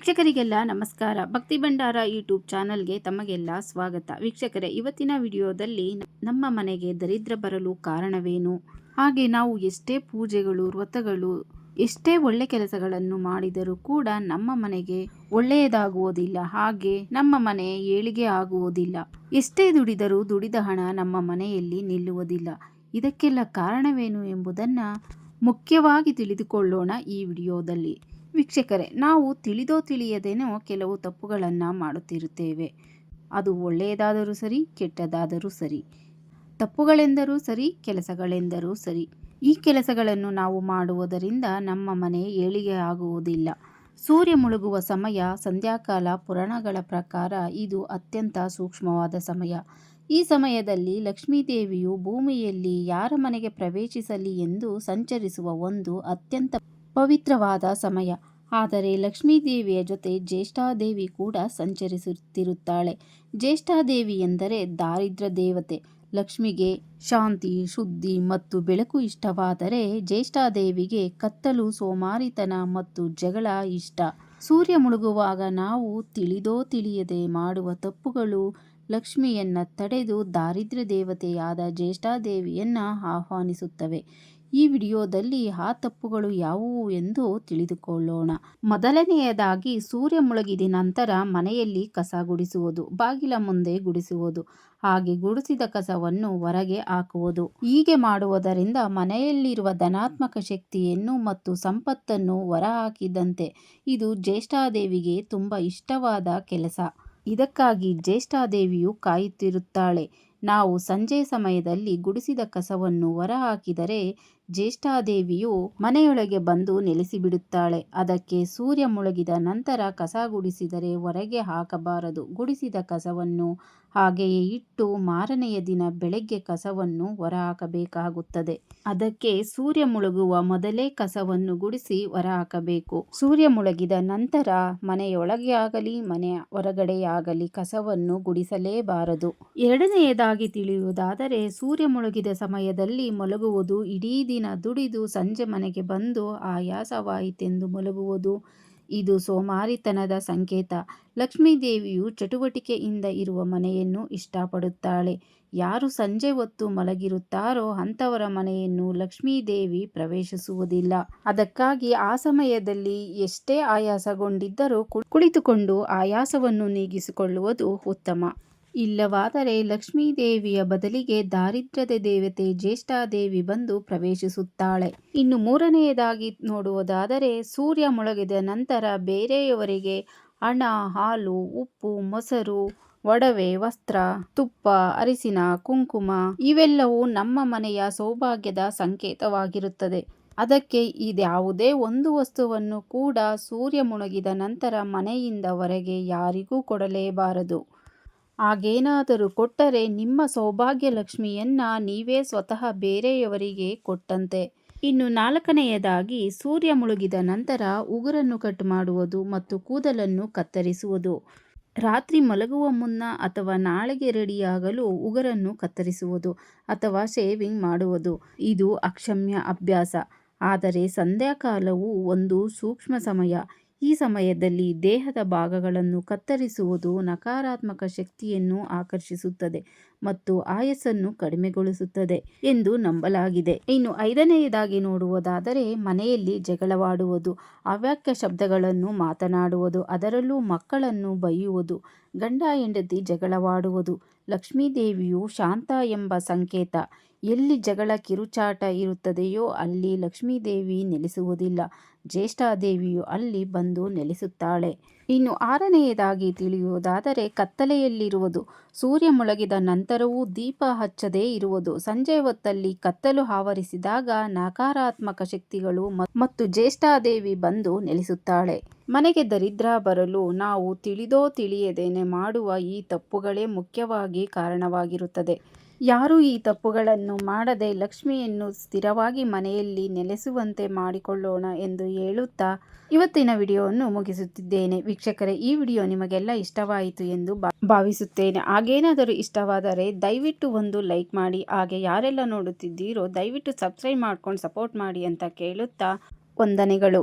ವೀಕ್ಷಕರಿಗೆಲ್ಲ ನಮಸ್ಕಾರ. ಭಕ್ತಿ ಭಂಡಾರ ಯೂಟ್ಯೂಬ್ ಚಾನಲ್ಗೆ ತಮಗೆಲ್ಲ ಸ್ವಾಗತ. ವೀಕ್ಷಕರೇ, ಇವತ್ತಿನ ವಿಡಿಯೋದಲ್ಲಿ ನಮ್ಮ ಮನೆಗೆ ದರಿದ್ರ ಬರಲು ಕಾರಣವೇನು? ಹಾಗೆ ನಾವು ಎಷ್ಟೇ ಪೂಜೆಗಳು, ವ್ರತಗಳು, ಎಷ್ಟೇ ಒಳ್ಳೆ ಕೆಲಸಗಳನ್ನು ಮಾಡಿದರೂ ಕೂಡ ನಮ್ಮ ಮನೆಗೆ ಒಳ್ಳೆಯದಾಗುವುದಿಲ್ಲ. ಹಾಗೆ ನಮ್ಮ ಮನೆ ಏಳಿಗೆ ಆಗುವುದಿಲ್ಲ. ಎಷ್ಟೇ ದುಡಿದರೂ ದುಡಿದ ಹಣ ನಮ್ಮ ಮನೆಯಲ್ಲಿ ನಿಲ್ಲುವುದಿಲ್ಲ. ಇದಕ್ಕೆಲ್ಲ ಕಾರಣವೇನು ಎಂಬುದನ್ನು ಮುಖ್ಯವಾಗಿ ತಿಳಿದುಕೊಳ್ಳೋಣ ಈ ವಿಡಿಯೋದಲ್ಲಿ. ವೀಕ್ಷಕರೇ, ನಾವು ತಿಳಿದೋ ತಿಳಿಯದೇನೋ ಕೆಲವು ತಪ್ಪುಗಳನ್ನು ಮಾಡುತ್ತಿರುತ್ತೇವೆ. ಅದು ಒಳ್ಳೆಯದಾದರೂ ಸರಿ, ಕೆಟ್ಟದಾದರೂ ಸರಿ. ತಪ್ಪುಗಳೆಂದರೂ ಸರಿ, ಕೆಲಸಗಳೆಂದರೂ ಸರಿ. ಈ ಕೆಲಸಗಳನ್ನು ನಾವು ಮಾಡುವುದರಿಂದ ನಮ್ಮ ಮನೆ ಏಳಿಗೆ ಆಗುವುದಿಲ್ಲ. ಸೂರ್ಯ ಮುಳುಗುವ ಸಮಯ, ಸಂಧ್ಯಾಕಾಲ, ಪುರಾಣಗಳ ಪ್ರಕಾರ ಇದು ಅತ್ಯಂತ ಸೂಕ್ಷ್ಮವಾದ ಸಮಯ. ಈ ಸಮಯದಲ್ಲಿ ಲಕ್ಷ್ಮೀದೇವಿಯು ಭೂಮಿಯಲ್ಲಿ ಯಾರ ಮನೆಗೆ ಪ್ರವೇಶಿಸಲಿ ಎಂದು ಸಂಚರಿಸುವ ಒಂದು ಅತ್ಯಂತ ಪವಿತ್ರವಾದ ಸಮಯ. ಆದರೆ ಲಕ್ಷ್ಮೀದೇವಿಯ ಜೊತೆ ಜ್ಯೇಷ್ಠಾದೇವಿ ಕೂಡ ಸಂಚರಿಸುತ್ತಿರುತ್ತಾಳೆ. ಜ್ಯೇಷ್ಠಾದೇವಿ ಎಂದರೆ ದಾರಿದ್ರ್ಯ ದೇವತೆ. ಲಕ್ಷ್ಮಿಗೆ ಶಾಂತಿ, ಶುದ್ಧಿ ಮತ್ತು ಬೆಳಕು ಇಷ್ಟವಾದರೆ ಜ್ಯೇಷ್ಠಾದೇವಿಗೆ ಕತ್ತಲು, ಸೋಮಾರಿತನ ಮತ್ತು ಜಗಳ ಇಷ್ಟ. ಸೂರ್ಯ ಮುಳುಗುವಾಗ ನಾವು ತಿಳಿದೋ ತಿಳಿಯದೆ ಮಾಡುವ ತಪ್ಪುಗಳು ಲಕ್ಷ್ಮಿಯನ್ನ ತಡೆದು ದಾರಿದ್ರ್ಯ ದೇವತೆಯಾದ ಜ್ಯೇಷ್ಠಾದೇವಿಯನ್ನ ಆಹ್ವಾನಿಸುತ್ತವೆ. ಈ ವಿಡಿಯೋದಲ್ಲಿ ಆ ತಪ್ಪುಗಳು ಯಾವುವು ಎಂದು ತಿಳಿದುಕೊಳ್ಳೋಣ. ಮೊದಲನೆಯದಾಗಿ, ಸೂರ್ಯ ಮುಳುಗಿದ ನಂತರ ಮನೆಯಲ್ಲಿ ಕಸ ಗುಡಿಸುವುದು, ಬಾಗಿಲ ಮುಂದೆ ಗುಡಿಸುವುದು, ಹಾಗೆ ಗುಡಿಸಿದ ಕಸವನ್ನು ಹೊರಗೆ ಹಾಕುವುದು. ಹೀಗೆ ಮಾಡುವುದರಿಂದ ಮನೆಯಲ್ಲಿರುವ ಧನಾತ್ಮಕ ಶಕ್ತಿಯನ್ನು ಮತ್ತು ಸಂಪತ್ತನ್ನು ಹೊರಹಾಕಿದಂತೆ ಇದು ಜ್ಯೇಷ್ಠಾದೇವಿಗೆ ತುಂಬ ಇಷ್ಟವಾದ ಕೆಲಸ. ಇದಕ್ಕಾಗಿ ಜ್ಯೇಷ್ಠಾದೇವಿಯು ಕಾಯುತ್ತಿರುತ್ತಾಳೆ. ನಾವು ಸಂಜೆ ಸಮಯದಲ್ಲಿ ಗುಡಿಸಿದ ಕಸವನ್ನು ಹೊರಹಾಕಿದರೆ ಜ್ಯೇಷ್ಠಾದೇವಿಯು ಮನೆಯೊಳಗೆ ಬಂದು ನೆಲೆಸಿಬಿಡುತ್ತಾಳೆ. ಅದಕ್ಕೆ ಸೂರ್ಯ ಮುಳುಗಿದ ನಂತರ ಕಸ ಗುಡಿಸಿದರೆ ಹೊರಗೆ ಹಾಕಬಾರದು. ಗುಡಿಸಿದ ಕಸವನ್ನು ಹಾಗೆಯೇ ಇಟ್ಟು ಮಾರನೆಯ ದಿನ ಬೆಳಗ್ಗೆ ಕಸವನ್ನು ಹೊರಹಾಕಬೇಕಾಗುತ್ತದೆ. ಅದಕ್ಕೆ ಸೂರ್ಯ ಮುಳುಗುವ ಮೊದಲೇ ಕಸವನ್ನು ಗುಡಿಸಿ ಹೊರಹಾಕಬೇಕು. ಸೂರ್ಯ ಮುಳುಗಿದ ನಂತರ ಮನೆಯೊಳಗೆ ಆಗಲಿ ಮನೆಯ ಹೊರಗಡೆಯಾಗಲಿ ಕಸವನ್ನು ಗುಡಿಸಲೇಬಾರದು. ಎರಡನೆಯದಾಗಿ ತಿಳಿಯುವುದಾದರೆ, ಸೂರ್ಯ ಮುಳುಗಿದ ಸಮಯದಲ್ಲಿ ಮಲಗುವುದು, ಇಡೀ ದಿನ ದುಡಿದು ಸಂಜೆ ಮನೆಗೆ ಬಂದು ಆಯಾಸವಾಯಿತೆಂದು ಮಲಗುವುದು. ಇದು ಸೋಮಾರಿತನದ ಸಂಕೇತ. ಲಕ್ಷ್ಮೀದೇವಿಯು ಚಟುವಟಿಕೆಯಿಂದ ಇರುವ ಮನೆಯನ್ನು ಇಷ್ಟಪಡುತ್ತಾಳೆ. ಯಾರು ಸಂಜೆ ಹೊತ್ತು ಮಲಗಿರುತ್ತಾರೋ ಅಂಥವರ ಮನೆಯನ್ನು ಲಕ್ಷ್ಮೀದೇವಿ ಪ್ರವೇಶಿಸುವುದಿಲ್ಲ. ಅದಕ್ಕಾಗಿ ಆ ಸಮಯದಲ್ಲಿ ಎಷ್ಟೇ ಆಯಾಸಗೊಂಡಿದ್ದರೂ ಕುಳಿತುಕೊಂಡು ಆಯಾಸವನ್ನು ನೀಗಿಸಿಕೊಳ್ಳುವುದು ಉತ್ತಮ. ಇಲ್ಲವಾದರೆ ಲಕ್ಷ್ಮೀದೇವಿಯ ಬದಲಿಗೆ ದಾರಿದ್ರ್ಯದ ದೇವತೆ ಜ್ಯೇಷ್ಠಾದೇವಿ ಬಂದು ಪ್ರವೇಶಿಸುತ್ತಾಳೆ. ಇನ್ನು ಮೂರನೆಯದಾಗಿ ನೋಡುವುದಾದರೆ ಸೂರ್ಯ ಮುಳುಗಿದ ನಂತರ ಬೇರೆಯವರಿಗೆ ಹಣ, ಹಾಲು, ಉಪ್ಪು, ಮೊಸರು, ಒಡವೆ, ವಸ್ತ್ರ, ತುಪ್ಪ, ಅರಿಸಿನ ಕುಂಕುಮ ಇವೆಲ್ಲವೂ ನಮ್ಮ ಮನೆಯ ಸೌಭಾಗ್ಯದ ಸಂಕೇತವಾಗಿರುತ್ತದೆ. ಅದಕ್ಕೆ ಇದ್ಯಾವುದೇ ಒಂದು ವಸ್ತುವನ್ನು ಕೂಡ ಸೂರ್ಯ ಮುಳುಗಿದ ನಂತರ ಮನೆಯಿಂದ ಹೊರಗೆ ಯಾರಿಗೂ ಕೊಡಲೇಬಾರದು. ಹಾಗೇನಾದರೂ ಕೊಟ್ಟರೆ ನಿಮ್ಮ ಸೌಭಾಗ್ಯ ಲಕ್ಷ್ಮಿಯನ್ನ ನೀವೇ ಸ್ವತಃ ಬೇರೆಯವರಿಗೆ ಕೊಟ್ಟಂತೆ. ಇನ್ನು ನಾಲ್ಕನೆಯದಾಗಿ, ಸೂರ್ಯ ಮುಳುಗಿದ ನಂತರ ಉಗುರನ್ನು ಕಟ್ ಮಾಡುವುದು ಮತ್ತು ಕೂದಲನ್ನು ಕತ್ತರಿಸುವುದು. ರಾತ್ರಿ ಮಲಗುವ ಮುನ್ನ ಅಥವಾ ನಾಳೆಗೆ ರೆಡಿಯಾಗಲು ಉಗುರನ್ನು ಕತ್ತರಿಸುವುದು ಅಥವಾ ಶೇವಿಂಗ್ ಮಾಡುವುದು. ಇದು ಅಕ್ಷಮ್ಯ ಅಭ್ಯಾಸ. ಆದರೆ ಸಂಧ್ಯಾಕಾಲವು ಒಂದು ಸೂಕ್ಷ್ಮ ಸಮಯ. ಈ ಸಮಯದಲ್ಲಿ ದೇಹದ ಭಾಗಗಳನ್ನು ಕತ್ತರಿಸುವುದು ನಕಾರಾತ್ಮಕ ಶಕ್ತಿಯನ್ನು ಆಕರ್ಷಿಸುತ್ತದೆ ಮತ್ತು ಆಯಸ್ಸನ್ನು ಕಡಿಮೆಗೊಳಿಸುತ್ತದೆ ಎಂದು ನಂಬಲಾಗಿದೆ. ಇನ್ನು ಐದನೆಯದಾಗಿ ನೋಡುವುದಾದರೆ, ಮನೆಯಲ್ಲಿ ಜಗಳವಾಡುವುದು, ಅವ್ಯಾಕ್ಯ ಶಬ್ದಗಳನ್ನು ಮಾತನಾಡುವುದು, ಅದರಲ್ಲೂ ಮಕ್ಕಳನ್ನು ಬೈಯುವುದು ಗಂಡ ಹೆಂಡತಿ ಜಗಳವಾಡುವುದು. ಲಕ್ಷ್ಮೀದೇವಿಯು ಶಾಂತ ಎಂಬ ಸಂಕೇತ. ಎಲ್ಲಿ ಜಗಳ ಕಿರುಚಾಟ ಇರುತ್ತದೆಯೋ ಅಲ್ಲಿ ಲಕ್ಷ್ಮೀದೇವಿ ನೆಲೆಸುವುದಿಲ್ಲ. ಜ್ಯೇಷ್ಠಾದೇವಿಯು ಅಲ್ಲಿ ಬಂದು ನೆಲೆಸುತ್ತಾಳೆ. ಇನ್ನು ಆರನೆಯದಾಗಿ ತಿಳಿಯುವುದಾದರೆ ಕತ್ತಲೆಯಲ್ಲಿರುವುದು. ಸೂರ್ಯ ಮುಳಗಿದ ನಂತರವೂ ದೀಪ ಹಚ್ಚದೇ ಇರುವುದು. ಸಂಜೆ ಹೊತ್ತಲ್ಲಿ ಕತ್ತಲು ಆವರಿಸಿದಾಗ ನಕಾರಾತ್ಮಕ ಶಕ್ತಿಗಳು ಮತ್ತು ಜ್ಯೇಷ್ಠಾದೇವಿ ಬಂದು ನೆಲೆಸುತ್ತಾಳೆ. ಮನೆಗೆ ದರಿದ್ರ ಬರಲು ನಾವು ತಿಳಿದೋ ತಿಳಿಯದೇನೆ ಮಾಡುವ ಈ ತಪ್ಪುಗಳೇ ಮುಖ್ಯವಾಗಿ ಕಾರಣವಾಗಿರುತ್ತದೆ. ಯಾರು ಈ ತಪ್ಪುಗಳನ್ನು ಮಾಡದೆ ಲಕ್ಷ್ಮಿಯನ್ನು ಸ್ಥಿರವಾಗಿ ಮನೆಯಲ್ಲಿ ನೆಲೆಸುವಂತೆ ಮಾಡಿಕೊಳ್ಳೋಣ ಎಂದು ಹೇಳುತ್ತಾ ಇವತ್ತಿನ ವಿಡಿಯೋವನ್ನು ಮುಗಿಸುತ್ತಿದ್ದೇನೆ. ವೀಕ್ಷಕರೇ, ಈ ವಿಡಿಯೋ ನಿಮಗೆಲ್ಲ ಇಷ್ಟವಾಯಿತು ಎಂದು ಭಾವಿಸುತ್ತೇನೆ. ಹಾಗೇನಾದರೂ ಇಷ್ಟವಾದರೆ ದಯವಿಟ್ಟು ಒಂದು ಲೈಕ್ ಮಾಡಿ. ಹಾಗೆ ಯಾರೆಲ್ಲ ನೋಡುತ್ತಿದ್ದೀರೋ ದಯವಿಟ್ಟು ಸಬ್ಸ್ಕ್ರೈಬ್ ಮಾಡ್ಕೊಂಡು ಸಪೋರ್ಟ್ ಮಾಡಿ ಅಂತ ಕೇಳುತ್ತಾ ವಂದನೆಗಳು.